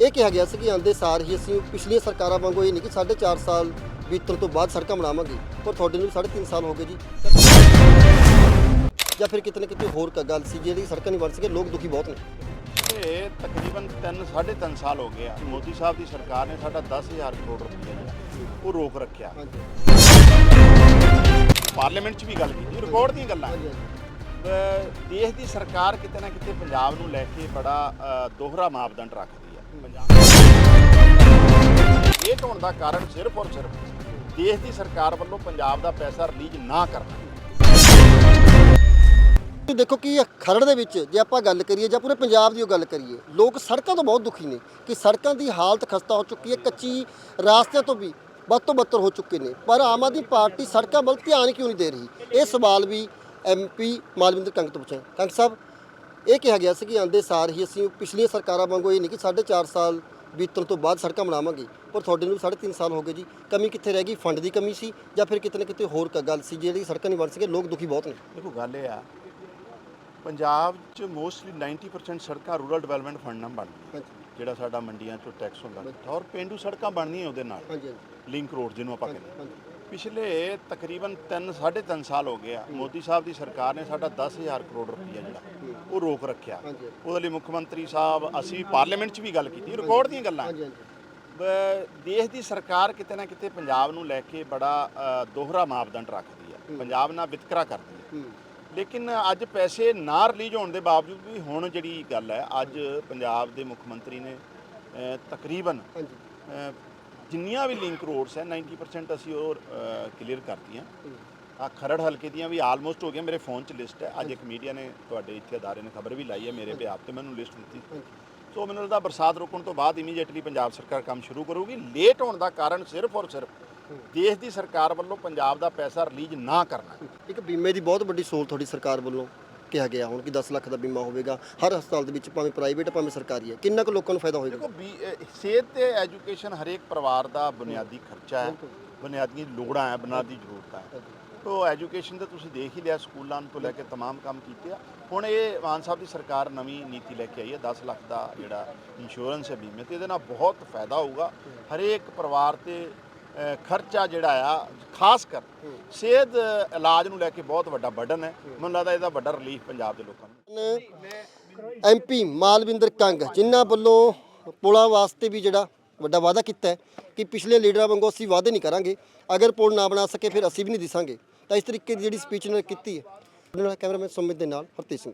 ਇਹ ਕਿਹਾ ਗਿਆ ਸੀ ਕਿ ਆਂਦੇ ਸਾਰ ਹੀ ਅਸੀਂ ਪਿਛਲੀਆਂ ਸਰਕਾਰਾਂ ਵਾਂਗੂ ਇਹ ਨਹੀਂ ਕਿ 4.5 ਸਾਲ ਬੀਤਣ ਤੋਂ ਬਾਅਦ ਸੜਕਾਂ ਬਣਾਵਾਂਗੇ ਪਰ ਤੁਹਾਡੇ ਨੂੰ 3.5 ਸਾਲ ਹੋ ਗਏ ਜੀ। ਜਾਂ ਫਿਰ ਕਿਤੇ ਨਾ ਕਿਤੇ ਹੋਰ ਕ ਗੱਲ ਸੀ ਜਿਹੜੀ ਸੜਕਾਂ ਨਹੀਂ ਬਣ ਸਕੇ ਲੋਕ ਦੁਖੀ ਬਹੁਤ ਨੇ। ਇਹ ਤਕਰੀਬਨ 3 3.5 ਸਾਲ ਹੋ ਗਏ ਆ। ਮੋਦੀ ਸਾਹਿਬ ਦੀ ਸਰਕਾਰ ਨੇ ਸਾਡਾ 10000 ਕਰੋੜ ਰੁਪਏ ਉਹ ਰੋਕ ਰੱਖਿਆ। ਹਾਂਜੀ। ਪਾਰਲੀਮੈਂਟ 'ਚ ਵੀ ਗੱਲ ਕੀਤੀ ਰਿਕਾਰਡ ਦੀਆਂ ਗੱਲਾਂ। ਹਾਂਜੀ। ਅਹ ਦੇਸ਼ ਦੀ ਸਰਕਾਰ ਕਿਤੇ ਨਾ ਕਿਤੇ ਪੰਜਾਬ ਨੂੰ ਲੈ ਕੇ ਬੜਾ ਅਹ, ਦੋਹਰਾ ਮਾਪਦੰਡ ਰੱਖਦੀ ਪੰਜਾਬ ਇਹ ਹੋਣ ਦਾ ਕਾਰਨ ਸਿਰਫ ਔਰ ਸਿਰਫ ਦੇਸ਼ ਦੀ ਸਰਕਾਰ ਵੱਲੋਂ ਪੰਜਾਬ ਦਾ ਪੈਸਾ ਰਿਲੀਜ਼ ਨਾ ਕਰਨਾ। ਤੁਸੀਂ ਦੇਖੋ ਕਿ ਖਰੜ ਦੇ ਵਿੱਚ ਜੇ ਆਪਾਂ ਗੱਲ ਕਰੀਏ ਜਾਂ ਪੂਰੇ ਪੰਜਾਬ ਦੀ ਉਹ ਗੱਲ ਕਰੀਏ, ਲੋਕ ਸੜਕਾਂ ਤੋਂ ਬਹੁਤ ਦੁਖੀ ਨੇ ਕਿ ਸੜਕਾਂ ਦੀ ਹਾਲਤ ਖਸਤਾ ਹੋ ਚੁੱਕੀ ਹੈ, ਕੱਚੀ ਰਾਸਤਿਆਂ ਤੋਂ ਵੀ ਵੱਧ ਤੋਂ ਬੱਤਰ ਹੋ ਚੁੱਕੇ ਨੇ। ਪਰ ਆਮ ਆਦਮੀ ਪਾਰਟੀ ਸੜਕਾਂ ਵੱਲ ਧਿਆਨ ਕਿਉਂ ਨਹੀਂ ਦੇ ਰਹੀ? ਇਹ ਸਵਾਲ ਵੀ ਐਮਪੀ ਮਾਲਵਿੰਦਰ ਕੰਗ ਤੋਂ ਪੁੱਛਿਆ। ਕੰਗ ਸਾਹਿਬ ਇਹ ਕਿਹਾ ਗਿਆ ਸੀ ਕਿ ਆਂਦੇ ਸਾਰ ਹੀ ਅਸੀਂ ਪਿਛਲੀਆਂ ਸਰਕਾਰਾਂ ਵਾਂਗੂ ਇਹ ਨਹੀਂ ਕਿ 4.5 ਸਾਲ ਬੀਤਣ ਤੋਂ ਬਾਅਦ ਸੜਕਾਂ ਬਣਾਵਾਂਗੇ। ਪਰ ਤੁਹਾਡੇ ਨੂੰ 3.5 ਸਾਲ ਹੋ ਗਏ ਜੀ। ਕਮੀ ਕਿੱਥੇ ਰਹਿ ਗਈ? ਫੰਡ ਦੀ ਕਮੀ ਸੀ ਜਾਂ ਫਿਰ ਕਿਤੇ ਨਾ ਕਿਤੇ ਹੋਰ ਕ ਗੱਲ ਸੀ ਜਿਹੜੀ ਸੜਕਾਂ ਨਹੀਂ ਬਣ ਸਕੇ? ਲੋਕ ਦੁਖੀ ਬਹੁਤ ਨੇ। ਦੇਖੋ ਗੱਲ ਇਹ ਆ ਪੰਜਾਬ 'ਚ ਮੋਸਟਲੀ 90% ਸੜਕਾਂ ਰੂਰਲ ਡਿਵੈਲਪਮੈਂਟ ਫੰਡ ਨਾਲ ਬਣਦੀਆਂ। ਹਾਂਜੀ। ਜਿਹੜਾ ਸਾਡਾ ਮੰਡੀਆਂ 'ਚੋਂ ਟੈਕਸ ਹੁੰਦਾ। ਔਰ ਪਿੰਡੂ ਸੜਕਾਂ ਬਣਨੀਆਂ ਉਹਦੇ ਨਾਲ। ਹਾਂਜੀ ਲਿੰਕ ਰੋਡ ਜਿਹਨੂੰ ਆਪਾਂ ਕਹਿੰਦੇ ਹਾਂਜੀ। ਪਿਛਲੇ ਤਕਰੀਬਨ 3 3.5 ਸਾਲ ਹੋ ਗਏ ਆ। ਮੋਦੀ ਸਾਹਿਬ ਦੀ ਸਰਕਾਰ ਨੇ ਸਾਡਾ 10000 ਕਰੋੜ ਰੁਪਈਆ ਜਿਹੜਾ ਉਹ ਰੋਕ ਰੱਖਿਆ। ਉਹਦੇ ਲਈ ਮੁੱਖ ਮੰਤਰੀ ਸਾਹਿਬ ਅਸੀਂ ਪਾਰਲੀਮੈਂਟ 'ਚ ਵੀ ਗੱਲ ਕੀਤੀ ਰਿਕਾਰਡ ਦੀਆਂ ਗੱਲਾਂ। ਦੇਸ਼ ਦੀ ਸਰਕਾਰ ਕਿਤੇ ਨਾ ਕਿਤੇ ਪੰਜਾਬ ਨੂੰ ਲੈ ਕੇ ਬੜਾ ਦੋਹਰਾ ਮਾਪਦੰਡ ਰੱਖਦੀ ਹੈ। ਪੰਜਾਬ ਨਾਲ ਵਿਤਕਰਾ ਕਰਦੀ ਹੈ। ਲੇਕਿਨ ਅੱਜ ਪੈਸੇ ਨਾ ਰਿਲੀਜ਼ ਹੋਣ ਦੇ ਬਾਵਜੂਦ ਵੀ ਹੁਣ ਜਿਹੜੀ ਗੱਲ ਹੈ ਅੱਜ ਪੰਜਾਬ ਦੇ ਮੁੱਖ ਮੰਤਰੀ ਨੇ ਤਕਰੀਬਨ ਜਿੰਨੀਆਂ ਵੀ ਲਿੰਕ ਰੋਡਸ ਹੈ 90% ਅਸੀਂ ਉਹ ਕਲੀਅਰ ਕਰਤੀਆਂ। ਆ ਖਰੜ ਹਲਕੇ ਦੀਆਂ ਵੀ ਆਲਮੋਸਟ ਹੋ ਗਈਆਂ ਮੇਰੇ ਫੋਨ 'ਚ ਲਿਸਟ ਹੈ। ਅੱਜ ਇੱਕ ਮੀਡੀਆ ਨੇ ਤੁਹਾਡੇ ਇੱਥੇ ਅਦਾਰੇ ਨੇ ਖਬਰ ਵੀ ਲਾਈ ਹੈ ਮੇਰੇ ਬਿਆਪ ਤੇ ਮੈਨੂੰ ਲਿਸਟ ਦਿੱਤੀ। ਸੋ ਮੈਨੂੰ ਲੱਗਦਾ ਬਰਸਾਤ ਰੁਕਣ ਤੋਂ ਬਾਅਦ ਇਮੀਡੀਏਟਲੀ ਪੰਜਾਬ ਸਰਕਾਰ ਕੰਮ ਸ਼ੁਰੂ ਕਰੂਗੀ। ਲੇਟ ਹੋਣ ਦਾ ਕਾਰਨ ਸਿਰਫ ਔਰ ਸਿਰਫ ਦੇਸ਼ ਦੀ ਸਰਕਾਰ ਵੱਲੋਂ ਪੰਜਾਬ ਦਾ ਪੈਸਾ ਰਿਲੀਜ਼ ਨਾ ਕਰਨਾ। ਇੱਕ ਬੀਮੇ ਦੀ ਬਹੁਤ ਵੱਡੀ ਸਹੂਲਤ ਤੁਹਾਡੀ ਸਰਕਾਰ ਵੱਲੋਂ। ਕਿਹਾ ਗਿਆ ਹੁਣ ਕਿ 10 ਲੱਖ ਦਾ ਬੀਮਾ ਹੋਵੇਗਾ ਹਰ ਹਸਪਤਾਲ ਦੇ ਵਿੱਚ ਭਾਵੇਂ ਪ੍ਰਾਈਵੇਟ ਭਾਵੇਂ ਸਰਕਾਰੀ ਹੈ ਕਿੰਨਾ ਕੁ ਲੋਕਾਂ ਨੂੰ ਫਾਇਦਾ ਹੋਏਗਾ ਦੇਖੋ ਵੀ ਅਹ, ਸਿਹਤ ਤੇ ਐਜੂਕੇਸ਼ਨ ਹਰੇਕ ਪਰਿਵਾਰ ਦਾ ਬੁਨਿਆਦੀ ਖਰਚਾ ਹੈ ਬੁਨਿਆਦੀ ਲੋੜਾਂ ਹੈ ਬੁਨਿਆਦੀ ਜ਼ਰੂਰਤਾਂ ਹੈ ਤੋ ਐਜੂਕੇਸ਼ਨ ਤੇ ਤੁਸੀਂ ਦੇਖ ਹੀ ਲਿਆ ਸਕੂਲਾਂ ਤੋਂ ਲੈ ਕੇ तमाम ਕੰਮ ਕੀਤੇ ਆ ਹੁਣ ਇਹ ਮਾਨ ਸਾਹਿਬ ਦੀ ਸਰਕਾਰ ਨਵੀਂ ਨੀਤੀ ਲੈ ਕੇ ਆਈ ਹੈ 10 ਲੱਖ ਦਾ ਜਿਹੜਾ ਇੰਸ਼ੋਰੈਂਸ ਹੈ ਬੀਮੇ ਤੇ ਇਹਦੇ ਨਾਲ ਬਹੁਤ ਫਾਇਦਾ ਹੋਊਗਾ ਹਰੇਕ ਪਰਿਵਾਰ ਤੇ ਅਹ, ਖਰਚਾ ਜਿਹੜਾ ਆ ਖਾਸ ਕਰ ਸਿਹਤ ਇਲਾਜ ਨੂੰ ਲੈ ਕੇ ਬਹੁਤ ਵੱਡਾ ਬਰਡਨ ਹੈ। ਮੈਨੂੰ ਲੱਗਦਾ ਇਹਦਾ ਵੱਡਾ ਰਿਲੀਫ ਪੰਜਾਬ ਦੇ ਲੋਕਾਂ ਨੂੰ। ਐਮਪੀ ਮਾਲਵਿੰਦਰ ਕੰਗ ਜਿਨ੍ਹਾਂ ਵੱਲੋਂ ਪੁਲਾਂ ਵਾਸਤੇ ਵੀ ਜਿਹੜਾ ਵੱਡਾ ਵਾਅਦਾ ਕੀਤਾ ਹੈ ਕਿ ਪਿਛਲੇ ਲੀਡਰਾਂ ਵਾਂਗੂ ਅਸੀਂ ਵਾਅਦੇ ਨਹੀਂ ਕਰਾਂਗੇ। ਅਗਰ ਪੁਲ ਨਾ ਬਣਾ ਸਕੇ ਫਿਰ ਅਸੀਂ ਵੀ ਨਹੀਂ ਦਿਸਾਂਗੇ। ਤਾਂ ਇਸ ਤਰੀਕੇ ਦੀ ਜਿਹੜੀ ਸਪੀਚ ਨੇ ਕੀਤੀ ਹੈ ਕੈਮਰਾਮੈਨ ਸੁਮਿਤ ਦੇ ਨਾਲ ਹਰਤੇਜ ਸਿੰਘ।